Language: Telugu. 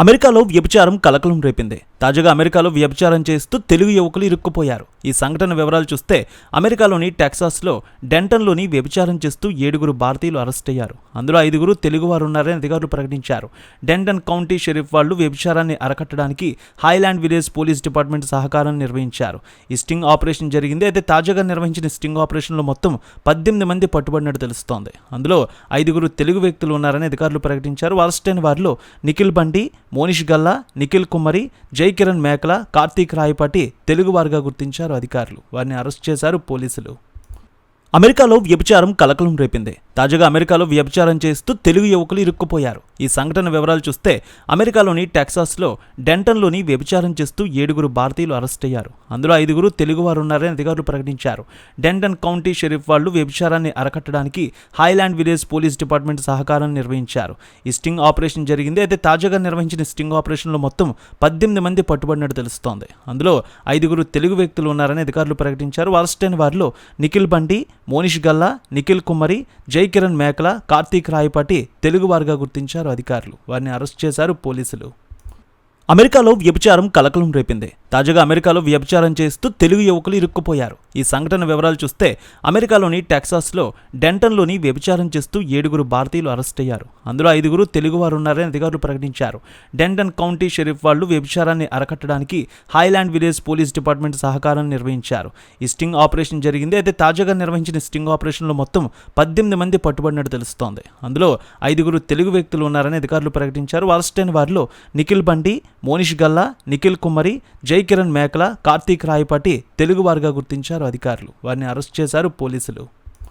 అమెరికాలో వ్యభిచారం కలకలం రేపింది. తాజాగా అమెరికాలో వ్యభిచారం చేస్తూ తెలుగు యువకులు ఇరుక్కుపోయారు. ఈ సంఘటన వివరాలు చూస్తే అమెరికాలోని టెక్సాస్లో డెంటన్లోని వ్యభిచారం చేస్తూ ఏడుగురు భారతీయులు అరెస్ట్ అయ్యారు. అందులో ఐదుగురు తెలుగువారు ఉన్నారని అధికారులు ప్రకటించారు. డెంటన్ కౌంటీ షెరీఫ్ వాళ్ళు వ్యభిచారాన్ని అరకట్టడానికి హైలాండ్ విలేజ్ పోలీస్ డిపార్ట్మెంట్ సహకారం నిర్వహించారు. ఈ స్టింగ్ ఆపరేషన్ జరిగింది. అయితే తాజాగా నిర్వహించిన స్టింగ్ ఆపరేషన్లో మొత్తం పద్దెనిమిది మంది పట్టుబడినట్టు తెలుస్తోంది. అందులో ఐదుగురు తెలుగు వ్యక్తులు ఉన్నారని అధికారులు ప్రకటించారు. అరెస్టైన వారిలో నిఖిల్ బండి మోనిష్ గల్లా నిఖిల్ కుమ్మరి జై కిరణ్ మేకల కార్తీక్ రాయపాటి తెలుగువారుగా గుర్తించారు అధికారులు. వారిని అరెస్ట్ చేశారు పోలీసులు. అమెరికాలో వ్యభిచారం కలకలం రేపింది. తాజాగా అమెరికాలో వ్యభిచారం చేస్తూ తెలుగు యువకులు ఇరుక్కుపోయారు. ఈ సంఘటన వివరాలు చూస్తే అమెరికాలోని టెక్సాస్లో డెంటన్లోని వ్యభిచారం చేస్తూ ఏడుగురు భారతీయులు అరెస్ట్ అయ్యారు. అందులో ఐదుగురు తెలుగువారు ఉన్నారని అధికారులు ప్రకటించారు. డెంటన్ కౌంటీ షెరీఫ్ వాళ్ళు వ్యభిచారాన్ని అరకట్టడానికి హైలాండ్ విలేజ్ పోలీస్ డిపార్ట్మెంట్ సహకారం నిర్వహించారు. ఈ స్టింగ్ ఆపరేషన్ జరిగింది. అయితే తాజాగా నిర్వహించిన స్టింగ్ ఆపరేషన్లో మొత్తం పద్దెనిమిది మంది పట్టుబడినట్టు తెలుస్తోంది. అందులో ఐదుగురు తెలుగు వ్యక్తులు ఉన్నారని అధికారులు ప్రకటించారు. అరెస్ట్ అయిన వారిలో నిఖిల్ బండి మోనిష్ గల్లా నిఖిల్ కుమ్మరి జై కిరణ్ మేకల కార్తీక్ రాయపాటి తెలుగువారుగా గుర్తించారు అధికారులు. వారిని అరెస్ట్ చేశారు పోలీసులు. అమెరికాలో వ్యభిచారం కలకలం రేపింది. తాజాగా అమెరికాలో వ్యభిచారం చేస్తూ తెలుగు యువకులు ఇరుక్కుపోయారు. ఈ సంఘటన వివరాలు చూస్తే అమెరికాలోని టెక్సాస్లో డెంటన్లోని వ్యభిచారం చేస్తూ ఏడుగురు భారతీయులు అరెస్ట్ అయ్యారు. అందులో ఐదుగురు తెలుగువారు ఉన్నారని అధికారులు ప్రకటించారు. డెంటన్ కౌంటీ షెరీఫ్ వాళ్ళు వ్యభిచారాన్ని అరకట్టడానికి హైలాండ్ విలేజ్ పోలీస్ డిపార్ట్మెంట్ సహకారం నిర్వహించారు. ఈ స్టింగ్ ఆపరేషన్ జరిగింది. అయితే తాజాగా నిర్వహించిన స్టింగ్ ఆపరేషన్లో మొత్తం పద్దెనిమిది మంది పట్టుబడినట్టు తెలుస్తోంది. అందులో ఐదుగురు తెలుగు వ్యక్తులు ఉన్నారని అధికారులు ప్రకటించారు. అరెస్ట్ అయిన వారిలో నిఖిల్ బండి మోనిష్ గల్లా నిఖిల్ కుమ్మరి జై కిరణ్ మేకల కార్తీక్ రాయపాటి తెలుగువారుగా గుర్తించారు అధికారులు. వారిని అరెస్ట్ చేశారు పోలీసులు.